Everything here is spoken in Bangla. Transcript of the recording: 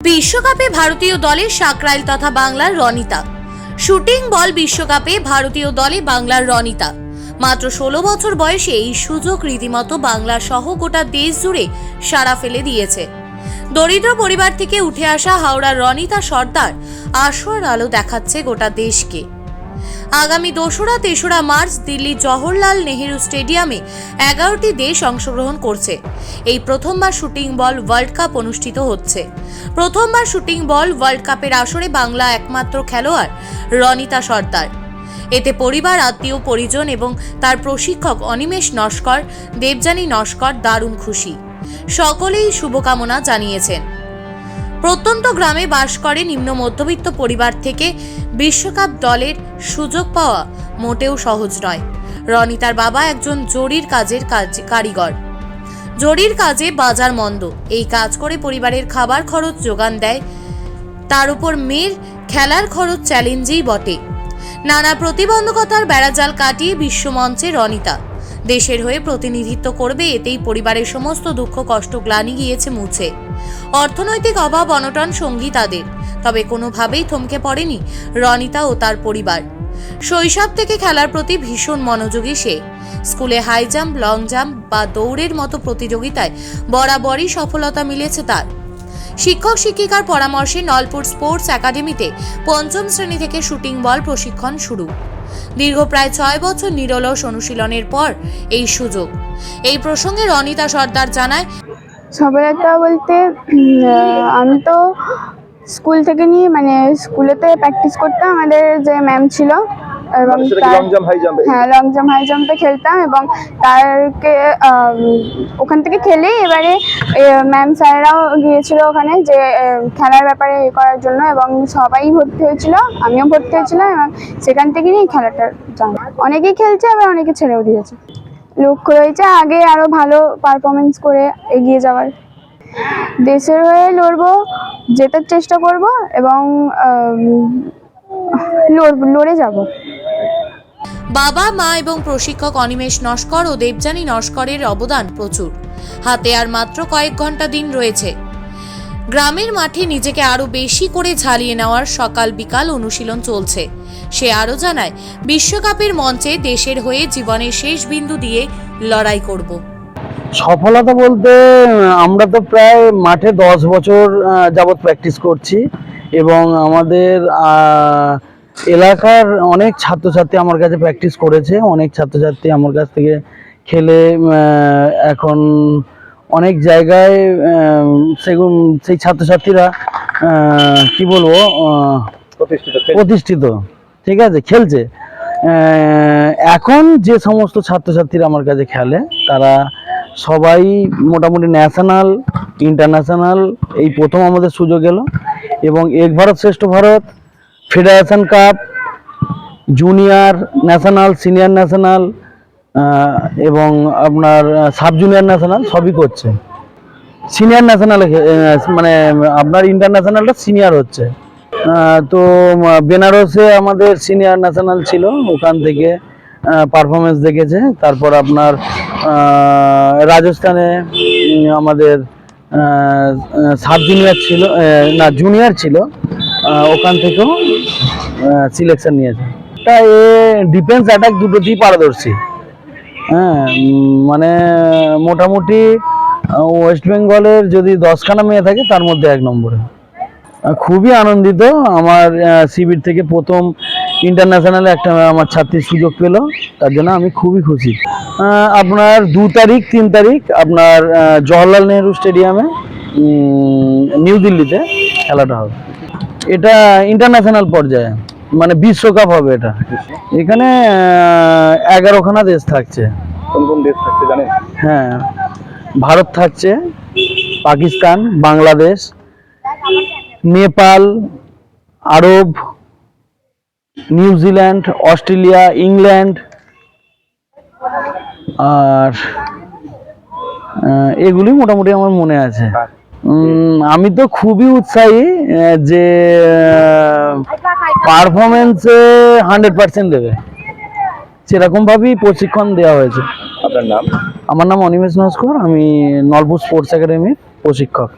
বিশ্বকাপে ভারতীয় দলে সাকরাইল তথা বাংলার রনিতা। শুটিং বল বিশ্বকাপে ভারতীয় দলে বাংলার রনিতা। মাত্র ষোলো বছর বয়সে এই সুযোগ রীতিমতো বাংলা সহ গোটা দেশ জুড়ে সাড়া ফেলে দিয়েছে। দরিদ্র পরিবার থেকে উঠে আসা হাওড়ার রনিতা সর্দার আসর আলো দেখাচ্ছে গোটা দেশকে। আগামী দোসরা, তেসরা মার্চ দিল্লি জওহরলাল নেহেরু স্টেডিয়ামে এগারোটি দেশ অংশগ্রহণ করছে। এই প্রথমবার শুটিং বল ওয়ার্ল্ড কাপ অনুষ্ঠিত হচ্ছে। প্রথমবার শুটিং বল ওয়ার্ল্ড কাপের আসরে বাংলা একমাত্র খেলোয়াড় রনিতা সর্দার। এতে পরিবার, আত্মীয়, পরিজন এবং তার প্রশিক্ষক অনিমেষ নস্কর, দেবযানী নস্কর দারুণ খুশি। সকলেই শুভকামনা জানিয়েছেন। প্রত্যন্ত গ্রামে বাস করে নিম্ন মধ্যবিত্ত পরিবার থেকে বিশ্বকাপ দলের সুযোগ পাওয়া মোটেও সহজ নয়। রনিতার বাবা একজন জরির কাজের কাজ, কারিগর। জরির কাজে বাজার মন্দ। এই কাজ করে পরিবারের খাবার খরচ যোগান দেয়। তার উপর মেয়ের খেলার খরচ চ্যালেঞ্জেই বটে। নানা প্রতিবন্ধকতার বেড়াজাল কাটিয়ে বিশ্বমঞ্চে রনিতা দেশের হয়ে প্রতিনিধিত্ব করবে, এতেই পরিবারের সমস্ত দুঃখ, কষ্ট, গ্লানি গিয়েছে মুছে। অর্থনৈতিক অভাব, অনটন সঙ্গী তাদের। তবে কোনোভাবেই থমকে পড়েনি রনিতা ও তার পরিবার। শৈশব থেকে খেলার প্রতি ভীষণ মনোযোগী সে। স্কুলে হাই জাম্প, লং জাম্প বা দৌড়ের মতো প্রতিযোগিতায় বরাবরই সফলতা মিলেছে তার। শিক্ষক, শিক্ষিকার পরামর্শে নলপুর স্পোর্টস একাডেমিতে পঞ্চম শ্রেণি থেকে শুটিং বল প্রশিক্ষণ শুরু। দীর্ঘ প্রায় ছয় বছর নিরলস অনুশীলনের পর এই সুযোগ। এই প্রসঙ্গে রনিতা সর্দার জানায় সফলতা বলতে আমি তো স্কুল থেকে নিয়ে মানে স্কুলেতে প্র্যাকটিস করতাম, আমাদের যে ম্যাম ছিল এবং মানে হ্যাঁ লং জাম্প হাই জাম্পে খেলতাম এবং তারকে ওখান থেকে খেলেই এবারে ম্যাম স্যারেরাও গিয়েছিল ওখানে যে খেলার ব্যাপারে এ করার জন্য এবং সবাই ভর্তি হয়েছিল আমিও ভর্তি হয়েছিলাম এবং সেখান থেকে নিয়ে খেলাটা জানা অনেকেই খেলছে আবার অনেকে ছেড়েও দিয়েছে। লক্ষ্য রয়েছে আগে আরও ভালো পারফরমেন্স করে এগিয়ে যাওয়ার। দেশের হয়ে লড়বো জেতার চেষ্টা করব এবং লড়ে যাব। বাবা, মা এবং প্রশিক্ষক অনিমেষ নস্কর ও দেবযানী নস্করের অবদান প্রচুর। হাতে আর মাত্র কয়েক ঘণ্টা দিন রয়েছে। গ্রামের মাঠে নিজেকে আরও বেশি করে ঝালিয়ে নেওয়ার সকাল বিকাল অনুশীলন চলছে। সে আরও জানায়, বিশ্বকাপের মঞ্চে দেশের হয়ে জীবনের শেষ বিন্দু দিয়ে লড়াই করব। সফলতা বলতে, আমরা তো প্রায় মাঠে দশ বছর যাবৎ প্র্যাকটিস করছি এবং আমাদের এলাকার অনেক ছাত্রছাত্রী আমার কাছে প্র্যাকটিস করেছে অনেক ছাত্রছাত্রী আমার কাছ থেকে খেলে এখন অনেক জায়গায় সেগুন সেই ছাত্রছাত্রীরা কি বলব প্রতিষ্ঠিত প্রতিষ্ঠিত ঠিক আছে খেলছে। এখন যে সমস্ত ছাত্রছাত্রীরা আমার কাছে খেলে তারা সবাই মোটামুটি ন্যাশনাল ইন্টারন্যাশনাল এই প্রথম আমাদের সুযোগ এলো। এবং এক ভারত শ্রেষ্ঠ Bharat federation cup, junior national, senior national এবং আপনার সাব জুনিয়র ন্যাশনাল সবই করছে। সিনিয়র ন্যাশনাল মানে আপনার ইন্টারন্যাশনালটা সিনিয়র হচ্ছে। তো বেনারসে আমাদের সিনিয়র ন্যাশনাল ছিল, ওখান থেকে পারফরমেন্স দেখেছে। তারপর আপনার রাজস্থানে আমাদের সাব জুনিয়র ছিল না, জুনিয়র ছিল। ওখান থেকেও সিলেকশন নিয়েছে। তা এ ডিফেন্স অ্যাটাক দুটোতেই পারদর্শী। হ্যাঁ মানে মোটামুটি ওয়েস্ট বেঙ্গলের যদি দশখানা মেয়ে থাকে, তার মধ্যে এক নম্বরে। খুবই আনন্দিত। আমার শিবির থেকে প্রথম ইন্টারন্যাশনালে একটা আমার ছাত্রীর সুযোগ পেল। তার জন্য আমি খুবই খুশি। আপনার দু তারিখ, তিন তারিখ আপনার জওহরলাল নেহরু স্টেডিয়ামে নিউ দিল্লিতে খেলাটা হবে। এটা ইন্টারন্যাশনাল পর্যায়ে। মানে বিশ্বকাপ হবে এটা। এখানে এগারোখানা দেশ থাকছে। কোন কোন দেশ থাকতে জানেন? হ্যাঁ ভারত থাকছে পাকিস্তান বাংলাদেশ নেপাল আরব নিউজিল্যান্ড অস্ট্রেলিয়া ইংল্যান্ড আর এগুলি মোটামুটি আমার মনে আছে। উম, আমি তো খুবই উৎসাহী যে পারফরমেন্সে হান্ড্রেড পার্সেন্ট দেবে। সেরকম ভাবেই প্রশিক্ষণ দেওয়া হয়েছে। আপনার নাম? আমার নাম অনিমেষ নস্কর আমি নলপুর স্পোর্টস একাডেমির প্রশিক্ষক।